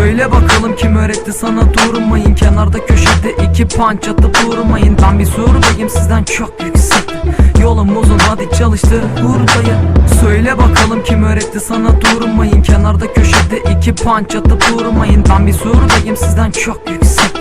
Söyle bakalım kim öğretti sana durmayın. Kenarda köşede iki punch atıp durmayın. Ben bir surdayım sizden çok yüksekte Yolum uzun hadi çalıştır hurdayı. Söyle bakalım kim öğretti sana durmayın. Kenarda köşede iki punch atıp durmayın. Ben bir surdayım sizden çok yüksekte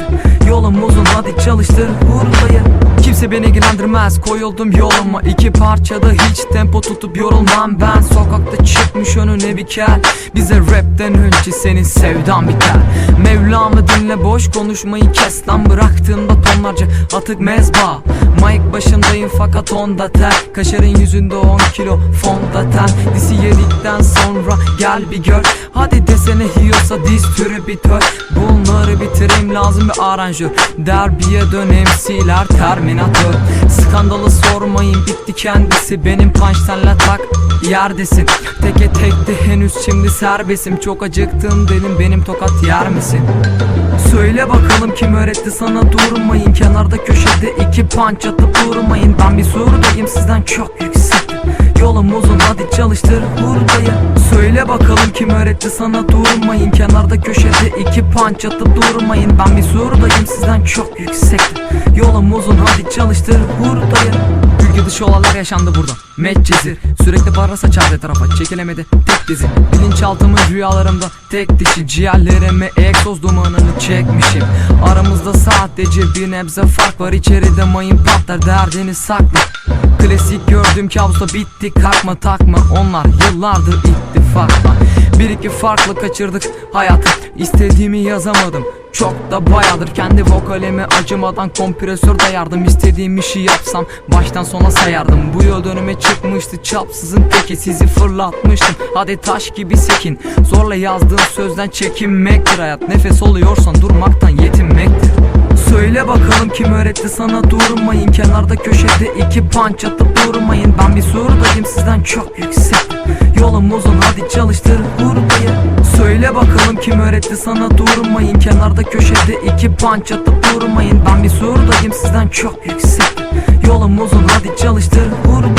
Yolum uzun hadi çalıştır hurdayı. Kimse beni ilgilendirmez koyuldum yoluma. İki parçada hiç tempo tutup yorulmam Ben sokakta çıkmış önüne bir kel Bize rapten önce senin sevdan biter. Mevlamı dinle boş konuşmayı kes lan. Bıraktığında tonlarca atık mezba. Mike başındayım fakat onda ter. Kaşarın yüzünde 10 kilo fondöten Disi yedikten sonra gel bir gör. Hadi desene yiyorsa diz türü bir tör Bunları bitireyim lazım bir aranjör. Derbiye dön MC'ler terminatör. Skandalı sormayın bitti kendisi. Benim punch senle tak yerdesin. Teke tekte henüz şimdi serbestim Çok acıktım dedim benim tokat yer misin? Söyle bakalım kim öğretti? Sana durmayın. Kenarda köşede iki punch atıp durmayın. Ben bir surdayım sizden çok yüksek Yolum uzun hadi çalıştır hurdayı. Söyle bakalım kim öğretti? Sana durmayın. Kenarda köşede iki punch atıp durmayın. Ben bir surdayım sizden çok yüksek Yolum uzun hadi çalıştır hurdayı Ülke dışı olaylar yaşandı burada. Medcezir Sürekli para saçar her tarafa Çekilemedi. Tek dizi. Bilinçaltımın rüyalarımda. Tek dişi. Ciğerlerime egzoz dumanını çekmişim. Aramızda sadece bir nebze fark var. İçeride mayın patlar. Derdini sakla. Klasik gördüğüm kabusta bitti. Kalkma takma. Onlar yıllardır ittifakla Bir iki farklı kaçırdık hayatı. İstediğimi yazamadım. Çok da bayağıdır kendi vokalime acımadan kompresör dayardım İstediğim işi yapsam baştan sona sayardım. Bu yol dönüme çıkmıştı çapsızın peki sizi fırlatmıştım. Hadi taş gibi sekin. Zorla yazdığın sözden çekinmektir hayat. Nefes oluyorsan durmaktan yetinmektir. Söyle bakalım kim öğretti sana durmayın. Kenarda köşede iki punch atıp durmayın. Ben bir surdayım sizden çok yüksek Yolum uzun hadi çalıştır hurdayı Söyle bakalım kim öğretti sana durmayın. Kenarda köşede iki punch atıp durmayın. Ben bir surdayım sizden çok yüksek Yolum uzun hadi çalıştır hurdayı